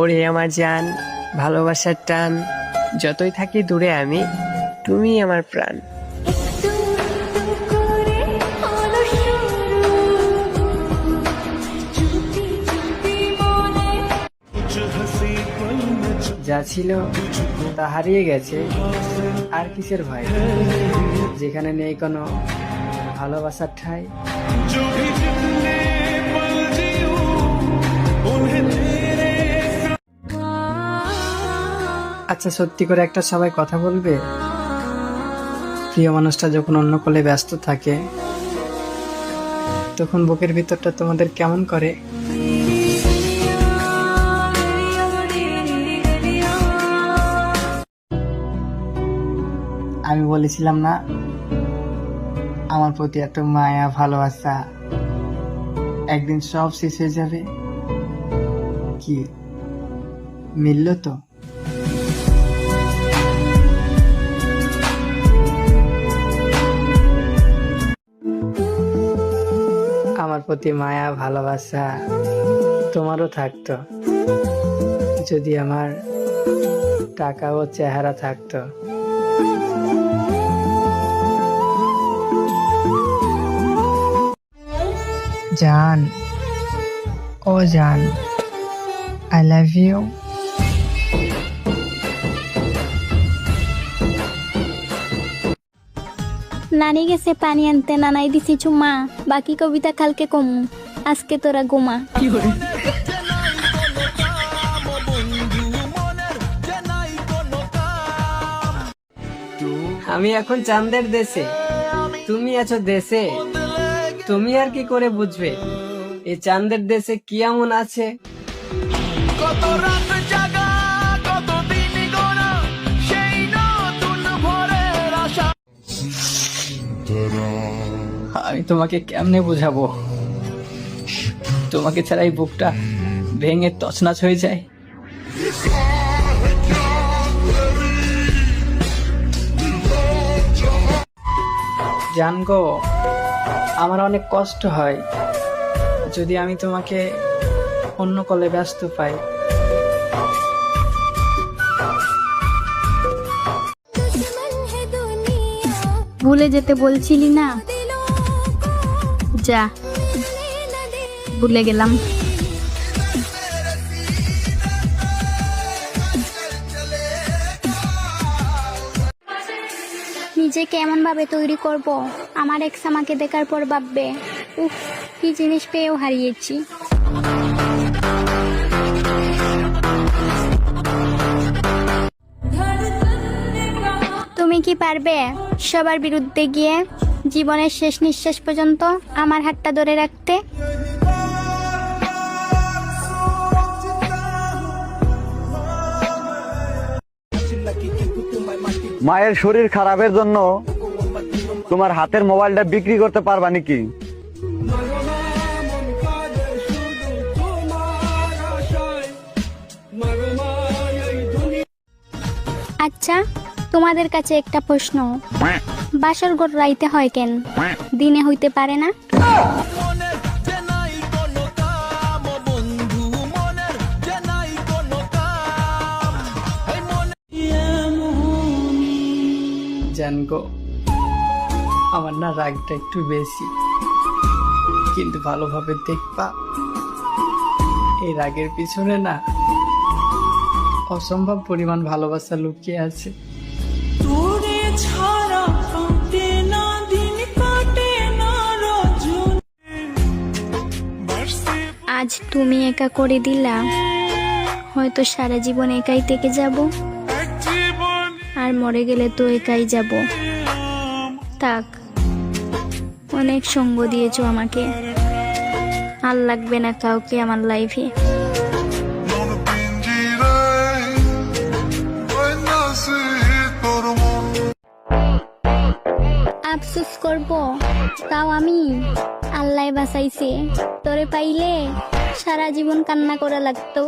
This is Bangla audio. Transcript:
ওরে আমার জান ভালোবাসার টান যতই থাকি দূরে আমি তুমি আমার প্রাণ। যা ছিল তা হারিয়ে গেছে আর কিসের ভয়? যেখানে নেই কোনো ভালোবাসার ঠাই। আচ্ছা সত্যি করে একটা সবাই কথা বলবে? প্রিয় মানুষটা যখন অন্য কোলে ব্যস্ত থাকে, তখন বুকের ভিতরটা তোমাদের কেমন করে? আমি বলেছিলাম না, আমার প্রতি এত মায়া, ভালোবাসা, একদিন সব শেষ হয়ে যাবে? কি, মিলল তো? প্রতি মায়া, ভালোবাসা তোমারও থাকতো। যদি আমার টাকা ও চেহারা থাকতো। জান, ও জান আই লাভ ইউ নানি গেছে পানি আনতে নানাই দিছি চুমা। বাকি কবিতা কালকে কম আজকে তোরা গোমা আমি এখন চাঁদের দেশে তুমি আছো দেশে। তুমি আর কি করে বুঝবে এই চাঁদের দেশে কি এমন আছে? কত রাত জাগা আমি তোমাকে কেমনে বোঝাবো? তোমাকে ছাড়া এই বুকটা ভেঙে তছনাছ হয়ে যায়। জান গো, আমার অনেক কষ্ট হয়। যদি আমি তোমাকে অন্য কলে ব্যস্ত পাই ভুলে যেতে বলছিলি না? যা, ভুলে গেলাম। নিজেকে এমন ভাবে তৈরি করব, আমার এক্স আমাকে দেখার পর ভাববে, উফ, কি জিনিস পেয়েও হারিয়েছি। তুমি কি পারবে? সবার বিরুদ্ধে গিয়ে জীবনের শেষ নিঃশ্বাস পর্যন্ত আমার হাতটা ধরে রাখতে। মায়ের শরীর খারাপের জন্য তোমার হাতের মোবাইলটা বিক্রি করতে পারবা নাকি? আচ্ছা তোমাদের কাছে একটা প্রশ্ন। বাসর ঘর রাইতে হয় কেন? দিনে হইতে পারে না? মনের যে নাই কোনো কাম ও বন্ধু মনের যে নাই কোনো কাম এই মনে জান গো, আমার না রাগটা একটু বেশি। কিন্তু ভালোভাবে দেখবা, এই রাগের পিছনে না অসম্ভব পরিমাণ ভালোবাসা লুকিয়ে আছে। আজ তুমি একা করে দিলা। হয়তো সারা জীবন একাই থেকে যাব। আর মরে গেলে তো একাই যাব। থাক, অনেক সঙ্গ দিয়েছ আমাকে। আর লাগবে না কাউকে আমার লাইফে। আফসোস করব তাও আমি। আল্লাহ বাঁচাইছে। তোরে পাইলে সারা জীবন কান্না করা লাগতো।